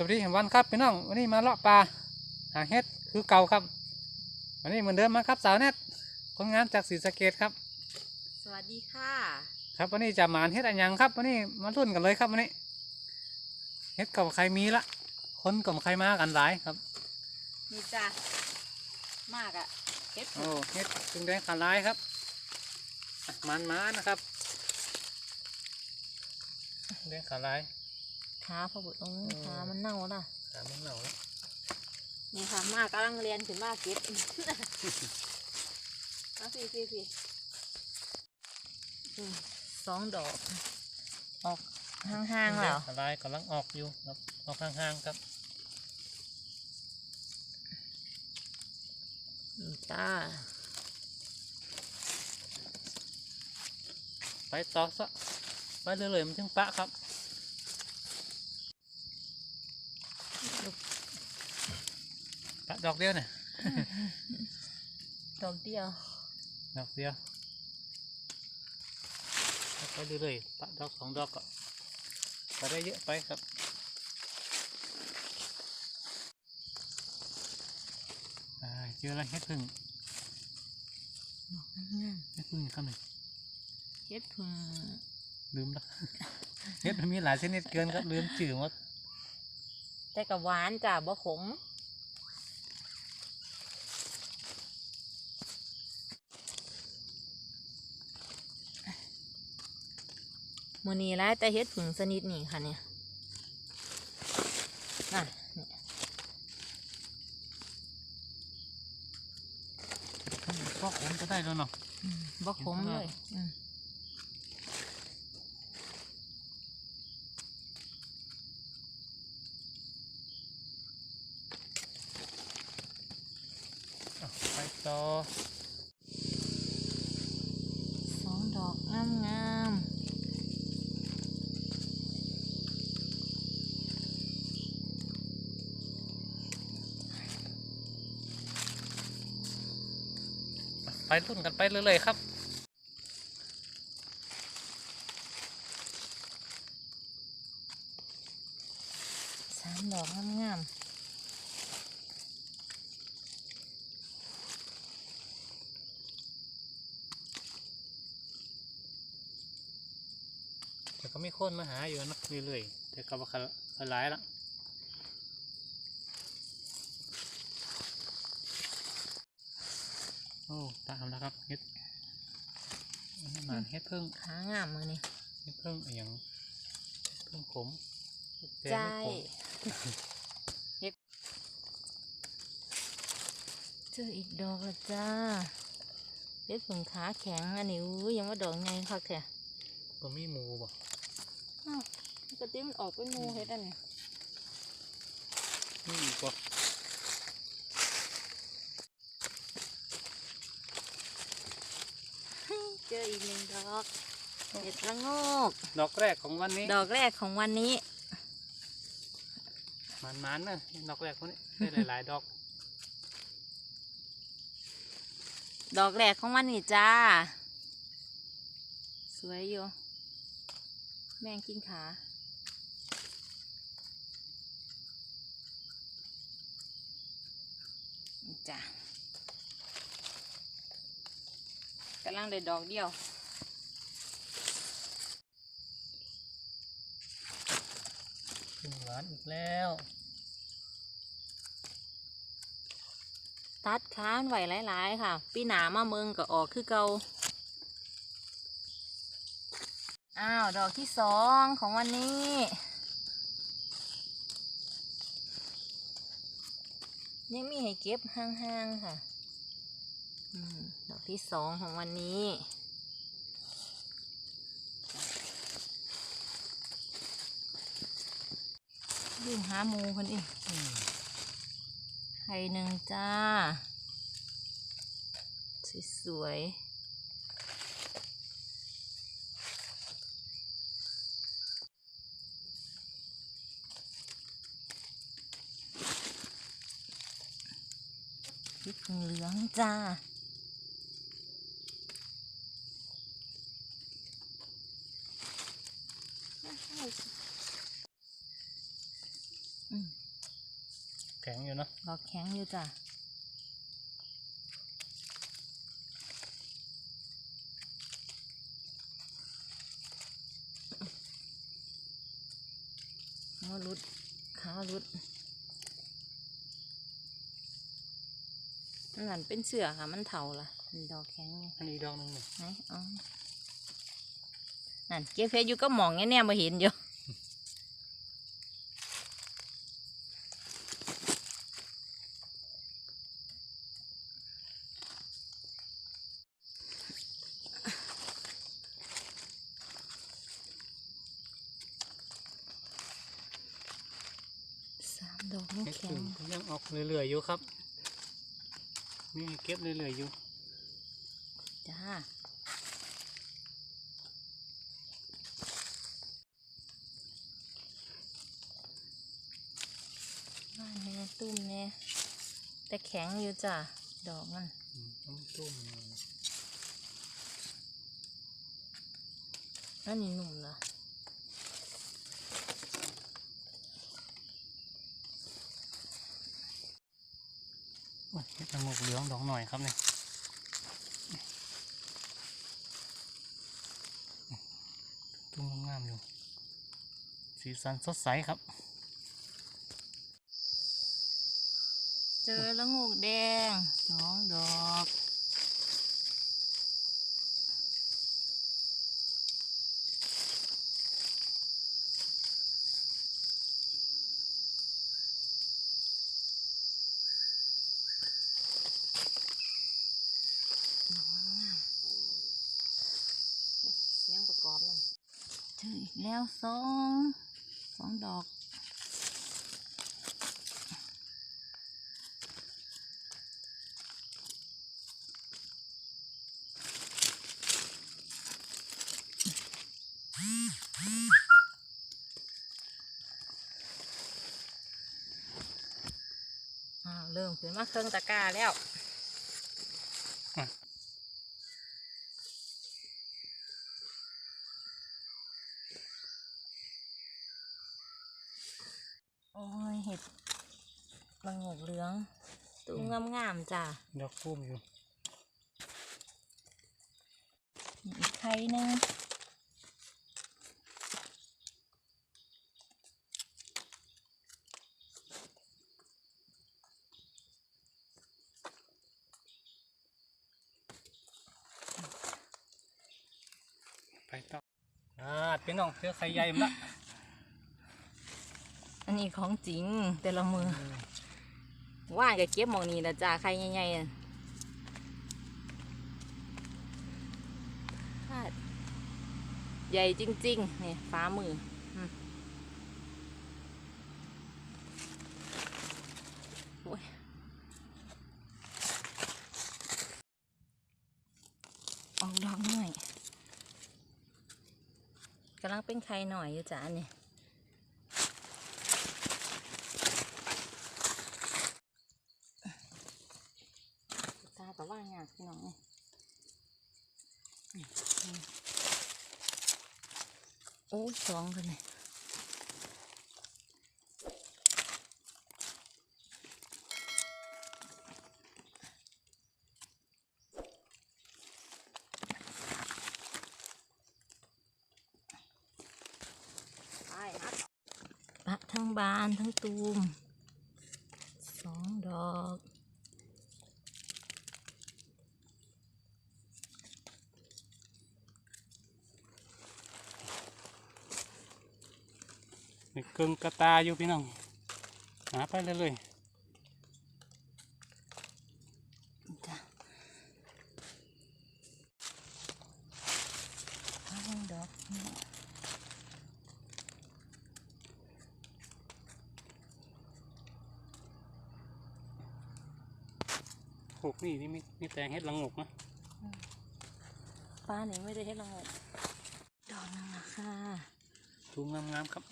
สวัสดีวันครับพี่น้องวันนี้มาเลาะปลาหาเห็ดคือเก่าครับ วันนี้เหมือนเดิมมาครับสาวเน็ตคนงานจากศรีสะเกดครับ สวัสดีค่ะ ครับวันนี้จะหมานเห็ดอันยังครับวันนี้มารุ่นกันเลยครับวันนี้เห็ดกับใครมีละคนกับใครมากันหลายครับนี่จ้ะมากอะเฮ็ดโอ้เห็ดจึงแดงกันหลายครับอะมันมานะครับแดงกันหลาย ขาพอบุตรตรงอืมขามันเน่าละขามันเหนาแล้วนี่ค่ะมากกำลังเรียนถึงมากเก็บมาพี่พี่พี่อืมสองดอก ออกห่างๆแล้วกันหลายกำลังออกอยู่ครับออกห่างๆครับนี่จ้าไปต่อซะไปเรื่อยๆมันถึงปะครับปะ ดอกเดียวเนี่ยดอกเดียว ดอกเดียวไปเรื่อยๆปะดอกสองดอกก็ไปได้เยอะไปครับอ่าเจออะไรเฮ็ดพึ่งดอกงามเฮ็ดพึ่งครับหนึ่งๆเฮ็ดพึ่งลืมแล้วเฮ็ดมันมีหลายชนิดเกินครับลืมชื่อหมดแต่กับหวานจ้ะบ่ขม มือนี้แล้วแต่เฮ็ดผึ่งสนิทนี่ค่ะเนี่ยน่ะเนี่ยพวกผมจะได้แล้วเนาะอืมบ่ขมเลยอืมอะไปต่อ ไปรุ่นกันไปเรื่อยๆครับๆสามดอกงามงามแต่ก็มีคนมาหาอยู่นะเรื่อยๆแต่ก็ว่าเขาเขาหลายละ โอ้ตามแล้วครับเฮ็ดอันนี้หมานเฮ็ดเพิ่งขางามมือนี่เฮ็ดเพิ่งอหย่างเพิ่งขมเฮ็ดแกงใจไม่ขมเฮ็ดเจออีกดอกและจ้าเฮ็ดผึ่งขาแข็งอันนี้อุ้ยยังว่าดอกไงคักแท้บ่มีหมูบ่อ้าวปกติมันออกเป็นงูเฮ็ดอันนี้มีอีกบ่ เจออีกหนึ่งดอกเห็ดละโงก ดอกแรกของวันนี้ ดอกแรกของวันนี้หมันมันๆนะดอกแรกคนนี้ได้หลาย ๆ ดอก ดอกแรกของวันนี้จ้า สวยอยู่ แมงกินขานี่จ้ะกำลังได้ดอกเดียวขึ้นหวานอีกแล้ว ตัดค้านไหวหลาย ๆ ค่ะ ปีหนามาเมืองก็ออกคือเกาอ้าว ดอกที่สองของวันนี้ยังมีให้เก็บห่าง ๆ ค่ะอืม ดอกที่สองของวันนี้ดูหามูคนอีกไข่หนึ่งจ้า สวยพริกเหลืองจ้า อืมข็งอยู่เนาะดอกแข็งอยู่จ้ะหัวรุดขารุดนั่นเป็นเสือค่ะ มันเถาล่ะ มีดอกแข็งนี่อันนี้อีกดอกหนึงนี่ไหนอ๋อ นั่นเก็บเพชรอยู่ก็มองแน่ๆมาเห็นอยู่สามดอกนี่เฮ็ดแข็อื่งนก็ยังออกเรื่อยๆอยู่ครับ นี่เก็บเรื่อยๆอยู่ จ้าบ้านแม่ตุ้มแม่ แต่แข็งอยู่จ้ะ ดอกมันต้องต้มอันนี้หนุ่มเหรอโอ้ยเฮ็ดละงกเหลืองดอกหน่อยครับเนี่ยตุ้มงามอยู่ สีสันสดใสครับ จอละงูกแดงสองดอกเสียงประกอบนั่นเจออีกแล้วสองสองดอก เริ่มขึ้นมาเครื่องตะกร้าแล้วอะโอ้ยเห็ดละโงกเหลืองตูงงามๆจ้ะดอกพุ่มอยู่มีอีกไข่หนึง ไปต่ออ่า พี่น้องเจอไข่ใหญ่มาละอันนี้ของจริงแต่ละมือว่านกับเก็บมองนี้นะจ้ะไข่ใหญ่ๆน่ใหญ่จริงๆนี่ฟ้ามืออืมโอ้ยออกดอกหน่อยกำลังเป็นไข่หน่อยอยู่จ้ะอันนี่ตาแต่ว่างานพี่น้องเนี่ยโอ้ยสองกันเลยปะทั้ งบานทั้งตูมสองดอกมีกึ่งกระตาอยู่พี่น้องหาไปเรื่อยะเอาดอกนี่ ๆพวก นี้นี่มีมีแต่เฮ็ดละงกนะป้าเนี่ยไม่ได้ให้เราดอกนึงนะค่ะตูมงามๆครับ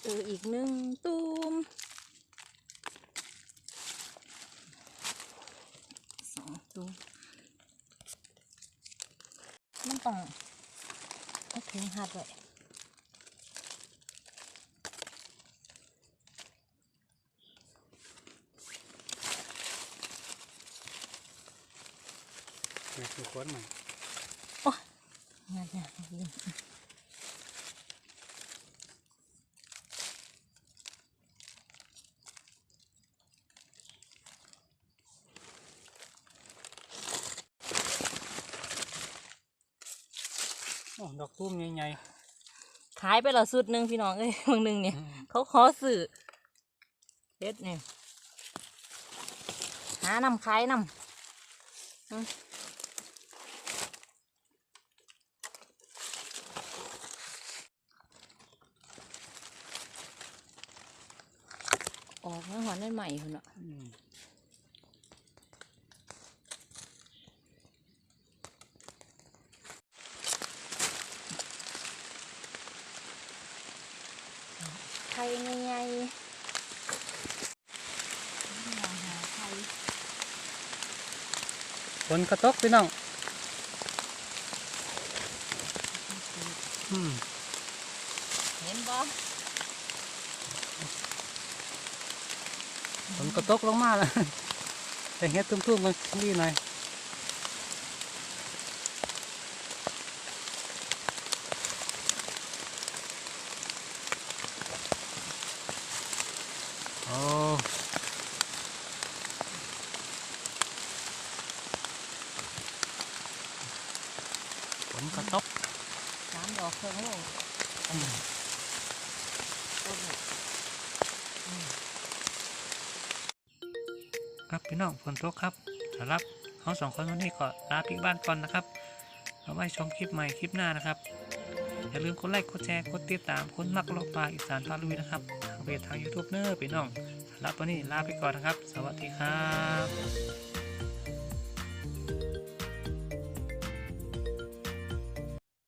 เจออีกหนึ่งตูมสองตูม ถึงหัดไว้นี่คือคนใหม่งานเนี่ยลืมโดอกตุ้มใหญ่ขายไปและสุดหนึ่งพี่น้องเอ้ยบางหนึ่งเนี่ยๆเขาขอสื่อเฮ็ดเนี่ยหานำขายนำอืมออกมาหอนได้ใหม่คุณอะ อืม ไข่ใหญ่ๆหาไข่ ฝ นกระตกพี่น้องอืมเห็นบ่ฝนกระตกลงมาแล้วแต่เฮ็ดตุ้มๆกันดีหน่อยโอ้ฝนกระตก สามดอกเครื่องโลต้นเนี่ย ครับพี่น้องฝนตกครับสำหรับเขาสองคนวันนี้ก็ลาพี่บ้านก่อนนะครับเอาไว้ชมคลิปใหม่คลิปหน้านะครับ อย่าลืมกดไลค์กดแชร์กดติดตามคนมักโลกปลาอีสานพาลุยนะครับทางเพจทางยูทูบเนอร์พี่น้องสำหรับวันนี้ลาไปก่อนนะครับ สวัสดีครับ